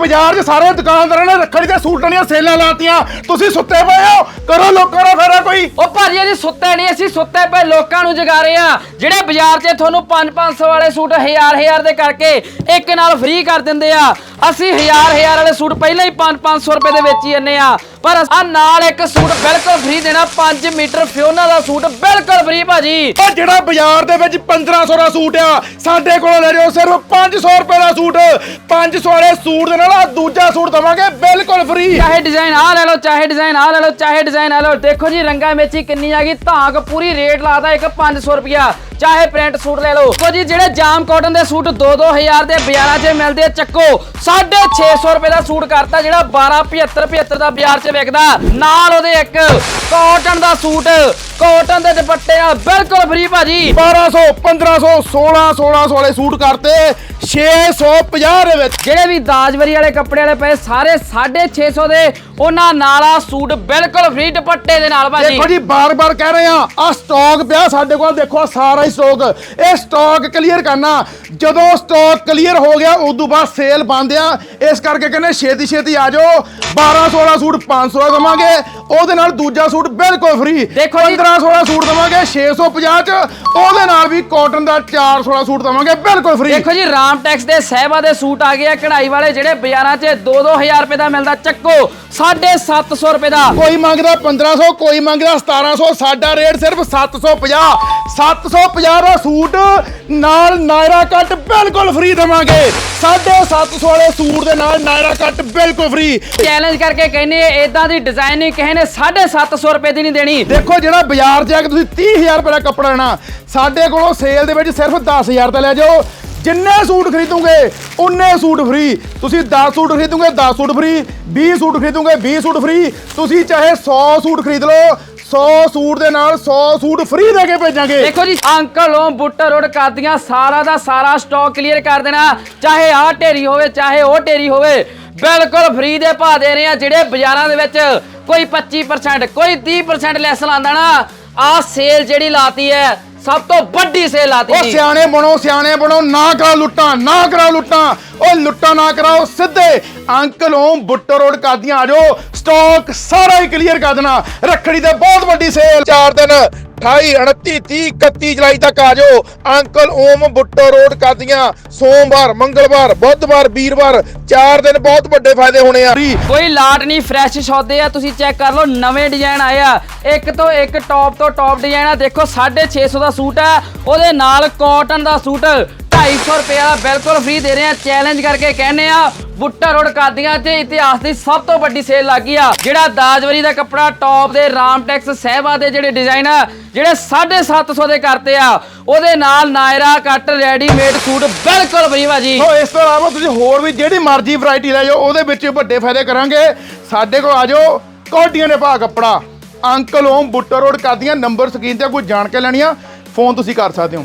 ਬਾਜ਼ਾਰ 'ਚ ਸਾਰੇ ਦੁਕਾਨਦਾਰਾਂ ਨੇ ਰੱਖੜੀ ਦੇ ਸੂਟਾਂ ਦੀਆਂ ਸੇਲਾਂ ਲਾਤੀਆਂ। ਤੁਸੀਂ ਸੁੱਤੇ ਪਏ ਹੋ। ਕਰੋ ਲੋਕਾਂ ਦਾ ਫਾਇਦਾ ਕੋਈ। ਉਹ ਭਾਜੀ, ਅਸੀਂ ਸੁੱਤੇ ਨਹੀਂ, ਅਸੀਂ ਸੁੱਤੇ ਪਏ ਲੋਕਾਂ ਨੂੰ ਜਗਾ ਰਹੇ ਆ ਜਿਹੜੇ ਬਾਜ਼ਾਰ 'ਚ ਤੁਹਾਨੂੰ 5-500 ਵਾਲੇ ਸੂਟ 1000-1000 ਦੇ ਕਰਕੇ ਇੱਕ ਨਾਲ ਫ੍ਰੀ ਕਰ ਦਿੰਦੇ ਆ। ਅਸੀਂ 1000-1000 ਵਾਲੇ ਸੂਟ ਪਹਿਲਾਂ ਹੀ 5-500 ਰੁਪਏ ਦੇ ਵੇਚੀ ਜੰਨੇ ਆ। ਪਰ ਆ ਨਾਲ ਇੱਕ ਸੂਟ ਬਿਲਕੁਲ ਫ੍ਰੀ ਦੇਣਾ 5 ਮੀਟਰ ਫਿਓਨਾ ਦਾ ਸੂਟ ਬਿਲਕੁਲ ਫ੍ਰੀ ਭਾਜੀ। ਉਹ ਜਿਹੜਾ ਬਾਜ਼ਾਰ ਦੇ ਵਿੱਚ 1500 ਦਾ ਸੂਟ ਆ ਸਾਡੇ ਕੋਲੋਂ ਲੈ ਜਾਓ ਸਿਰਫ 500 ਰੁਪਏ ਦਾ ਸੂਟ। 500 ਵਾਲੇ ਸੂਟ ਦੇ ਨਾਲ ਆਹ ਦੂਜਾ ਸੂਟ ਦਵਾਂਗੇ ਬਿਲਕੁਲ ਫ੍ਰੀ ਚਾਹੇ ਡਿਜ਼ਾਈਨ ਆ ਲੈ ਲਓ ਚਾਹੇ ਡਿਜ਼ਾਈਨ ਆ ਲੈ ਲਓ ਚਾਹੇ ਡਿਜ਼ਾਈਨ ਆ ਲਓ। ਦੇਖੋ ਜੀ ਰੰਗਾ ਮੇਚੀ ਕਿੰਨੀ ਆ ਗਈ। ਧਾਕ ਪੂਰੀ ਰੇਟ ਲਾਦਾ ਇੱਕ 500 ਰੁਪਿਆ ਚਾਹੇ ਪ੍ਰਿੰਟ ਸੂਟ ਲੈ ਲਓ। ਦੇਖੋ ਜੀ, ਜਿਹੜੇ ਜਾਮ ਕਾਟਨ ਦੇ ਸੂਟ 2-2000 ਦੇ ਬਾਜ਼ਾਰਾਂ 'ਚ ਮਿਲਦੇ ਚੱਕੋ। 650 ਰੁਪਏ ਦਾ ਸੂਟ ਕਰਤਾ ਜਿਹੜਾ 1275 75 ਦਾ ਬਾਜ਼ਾਰ 'ਚ ਵਿਕਦਾ। ਨਾਲ ਉਹਦੇ ਇੱਕ ਕਾਟਨ ਦਾ ਸੂਟ। ਕਾਟਨ ਦੇ ਦੁਪੱਟੇ ਆ, ਬਿਲਕੁਲ ਫ੍ਰੀ ਭਾਜੀ। 1200 1500 16 1600 ਵਾਲੇ ਸੂਟ ਕਰਤੇ। 650 ਦੇ ਵਿੱਚ। ਜਿਹੜੇ ਵੀ ਦਾਜਵਰੀ ਵਾਲੇ ਕੱਪੜੇ ਵਾਲੇ ਪਏ ਸਾਰੇ 650 ਦੇ ਉਹਨਾਂ ਨਾਲ ਆ ਸੂਟ ਬਿਲਕੁਲ ਫ੍ਰੀ ਦੁਪੱਟੇ ਦੇ ਨਾਲ ਭਾਜੀ। ਦੇਖੋ ਜੀ ਬਾਰ-ਬਾਰ ਕਹਿ ਰਹੇ ਆ ਆ ਸਟਾਕ ਪਿਆ ਸਾਡੇ ਕੋਲ ਦੇਖੋ ਸਾਰਾ ਹੀ ਸਟਾਕ ਇਹ ਸਟਾਕ ਕਲੀਅਰ ਕਰਨਾ। ਜਦੋਂ ਸਟਾਕ ਕਲੀਅਰ ਹੋ ਗਿਆ ਉਦੋਂ ਬਾਅਦ ਸੇਲ ਬੰਦ ਆ। ਇਸ ਕਰਕੇ ਕਹਿੰਦੇ ਛੇਤੀ ਛੇਤੀ ਆ ਜਾਓ। 1200 ਵਾਲਾ ਸੂਟ 500 ਦਾ ਦਵਾਂਗੇ। ਉਹਦੇ ਨਾਲ ਦੂਜਾ ਸੂਟ ਬਿਲਕੁਲ ਫ੍ਰੀ ਦੇਖੋ ਜੀ- 1500 ਵਾਲਾ ਸੂਟ ਦਵਾਂਗੇ 650 ਚ। ਉਹਦੇ ਨਾਲ ਵੀ ਕਾਟਨ ਦਾ 400 ਵਾਲਾ ਸੂਟ ਦਵਾਂਗੇ ਬਿਲਕੁਲ ਫ੍ਰੀ ਦੇਖੋ ਜੀ ਰਾਮ ਟੈਕਸ ਦੇ ਸਹਿਬਾ ਦੇ ਸੂਟ ਆ ਗਏ ਆ ਕਢਾਈ ਵਾਲੇ ਜਿਹੜੇ ਬਾਜ਼ਾਰਾਂ 'ਚ 2-2000 ਰੁਪਏ ਦਾ ਮਿਲਦਾ ਚੱਕੋ 750 ਰੁਪਏ ਦਾ। ਕੋਈ ਮੰਗਦਾ 1500 ਕੋਈ ਮੰਗਦਾ 1700 ਸਾਡਾ ਰੇਟ ਸਿਰਫ 750 750 ਦਾ ਸੂਟ ਨਾਲ ਨਾਇਰਾ ਕੱਟ ਬਿਲਕੁਲ ਫ੍ਰੀ ਦਵਾਂਗੇ। 750 ਵਾਲੇ ਸੂਟ ਦੇ ਨਾਲ ਨਾਇਰਾ ਕੱਟ ਬਿਲਕੁਲ ਫ੍ਰੀ ਚੈਲੰਜ ਕਰਕੇ ਕਹਿੰਦੇ ਇਦਾਂ ਦੀ ਡਿਜ਼ਾਈਨਿੰਗ ਕਿਸੇ ਨੇ 750 ਰੁਪਏ ਦੀ ਨਹੀਂ ਦੇਣੀ। ਦੇਖੋ ਜਿਹੜਾ ਬਾਜ਼ਾਰ 'ਚ ਆ ਕੇ ਤੁਸੀਂ 30000 ਰੁਪਏ ਦਾ ਕੱਪੜਾ ਲੈਣਾ ਸਾਡੇ ਕੋਲੋਂ ਸੇਲ ਦੇ ਵਿੱਚ ਸਿਰਫ 10000 ਦਾ ਲੈ ਜਾਓ। ਜਿੰਨੇ ਸੂਟ ਖਰੀਦੋਗੇ, ਉਨੇ ਸੂਟ ਫ੍ਰੀ ਤੁਸੀਂ 10 ਸੂਟ ਖਰੀਦੋਗੇ 10 ਸੂਟ ਫ੍ਰੀ 20 ਸੂਟ ਖਰੀਦੋਗੇ 20 ਸੂਟ ਫ੍ਰੀ ਤੁਸੀਂ ਚਾਹੇ 100 ਸੂਟ ਖਰੀਦ ਲਓ 100 ਸੂਟ ਦੇ ਨਾਲ 100 ਸੂਟ ਫ੍ਰੀ ਦੇ ਕੇ ਭੇਜਾਂਗੇ। ਦੇਖੋ ਜੀ, ਅੰਕਲ ਓਮ ਬੁੱਟਰ ਰੋਡ ਕਾਦੀਆਂ ਸਾਰਾ ਦਾ ਸਾਰਾ ਸਟਾਕ ਕਲੀਅਰ ਕਰ ਦੇਣਾ। ਚਾਹੇ ਆਹ ਢੇਰੀ ਹੋਵੇ, ਚਾਹੇ ਉਹ ਢੇਰੀ ਹੋਵੇ, ਬਿਲਕੁਲ ਫ੍ਰੀ ਦੇ ਭਾਅ ਦੇ ਰਹੇ ਆ, ਜਿਹੜੇ ਬਾਜ਼ਾਰਾਂ ਦੇ ਵਿੱਚ ਕੋਈ 25% ਕੋਈ 30% ਲੈਸ ਲਾਉਂਦਾ ਨਾ। ਆਹ ਸੇਲ ਜਿਹੜੀ ਲਾਤੀ ਹੈ ਸਭ ਤੋਂ ਵੱਡੀ ਸੇਲ ਲਾਤੀ ਉਹ ਜੀ। ਸਿਆਣੇ ਬਣੋ ਸਿਆਣੇ ਬਣੋ ਨਾ ਕਰਾਓ ਲੁੱਟਾਂ ਨਾ ਕਰਾਓ ਲੁੱਟਾਂ। ਉਹ ਲੁੱਟਾਂ ਨਾ ਕਰਾਓ ਸਿੱਧੇ। ਅੰਕਲ ਓਮ ਬੁੱਟਰ ਰੋਡ ਕਾਦੀਆਂ ਆ ਜਾਓ। ਸਟਾਕ ਸਾਰਾ ਹੀ ਕਲੀਅਰ ਕਰ ਦੇਣਾ। ਰੱਖੜੀ ਤੇ ਬਹੁਤ ਵੱਡੀ ਸੇਲ। 4 ਦਿਨ 28 29 30 31 ਜੁਲਾਈ ਤੱਕ ਆ ਜਾਓ। ਅੰਕਲ ਓਮ ਬੁੱਟਰ ਰੋਡ ਕਾਦੀਆਂ ਸੋਮਵਾਰ, ਮੰਗਲਵਾਰ, ਬੁੱਧਵਾਰ, ਵੀਰਵਾਰ 4 ਦਿਨ ਬਹੁਤ ਵੱਡੇ ਫਾਇਦੇ ਹੋਣੇ ਆ। ਕੋਈ ਲਾਟ ਨਹੀਂ ਫਰੈਸ਼ ਸੌਦੇ ਆ। ਤੁਸੀਂ ਚੈੱਕ ਕਰ ਲਓ, ਨਵੇਂ ਡਿਜ਼ਾਈਨ ਆਏ ਆ। ਇੱਕ ਤੋਂ ਇੱਕ ਟੌਪ ਤੋਂ ਟੌਪ ਡਿਜ਼ਾਈਨ ਆ। ਦੇਖੋ 650 ਦਾ ਸੂਟ ਆ। ਉਹਦੇ ਨਾਲ ਕਾਟਨ ਦਾ ਸੂਟ 250 ਰੁਪਏ ਦਾ ਬਿਲਕੁਲ ਫ੍ਰੀ ਦੇ ਰਹੇ ਆ। ਚੈਲੰਜ ਕਰਕੇ ਕਹਿੰਦੇ ਆ ਬੁੱਟਾ ਰੋਡ ਕਾਦੀਆਂ 'ਚ ਇਤਿਹਾਸ ਦੀ ਸਭ ਤੋਂ ਵੱਡੀ ਸੇਲ ਲੱਗੀ ਆ। ਜਿਹੜਾ ਦਾਜਵਰੀ ਦਾ ਕੱਪੜਾ ਟੌਪ ਦੇ ਰਾਮਟੈਕਸ ਸਹਿਬਾ ਦੇ ਜਿਹੜੇ ਡਿਜ਼ਾਈਨ ਆ, ਜਿਹੜੇ 750 ਦੇ ਕਰਤੇ ਆ, ਉਹਦੇ ਨਾਲ ਨਾਇਰਾ ਕੱਟ ਰੈਡੀਮੇਡ ਸੂਟ ਬਿਲਕੁਲ ਫ੍ਰੀ ਵਾ ਜੀ ਸੋ ਇਸ ਤੋਂ ਇਲਾਵਾ ਤੁਸੀਂ ਹੋਰ ਵੀ ਜਿਹੜੀ ਮਰਜ਼ੀ ਵੈਰਾਈਟੀ ਲੈ ਜਾਓ, ਉਹਦੇ ਵਿੱਚ ਵੱਡੇ ਫਾਇਦੇ ਕਰਾਂਗੇ। ਸਾਡੇ ਕੋਲ ਆ ਜਾਓ ਕੋਟੀਆਂ ਨੇ ਭਾਅ ਕੱਪੜਾ। Uncle Om Butta road Qadian number screen ਤੇ ਕੋਈ ਜਾਣ ਕੇ ਲੈਣੀਆਂ ਫੋਨ ਤੁਸੀਂ ਕਰ ਸਕਦੇ ਹੋ।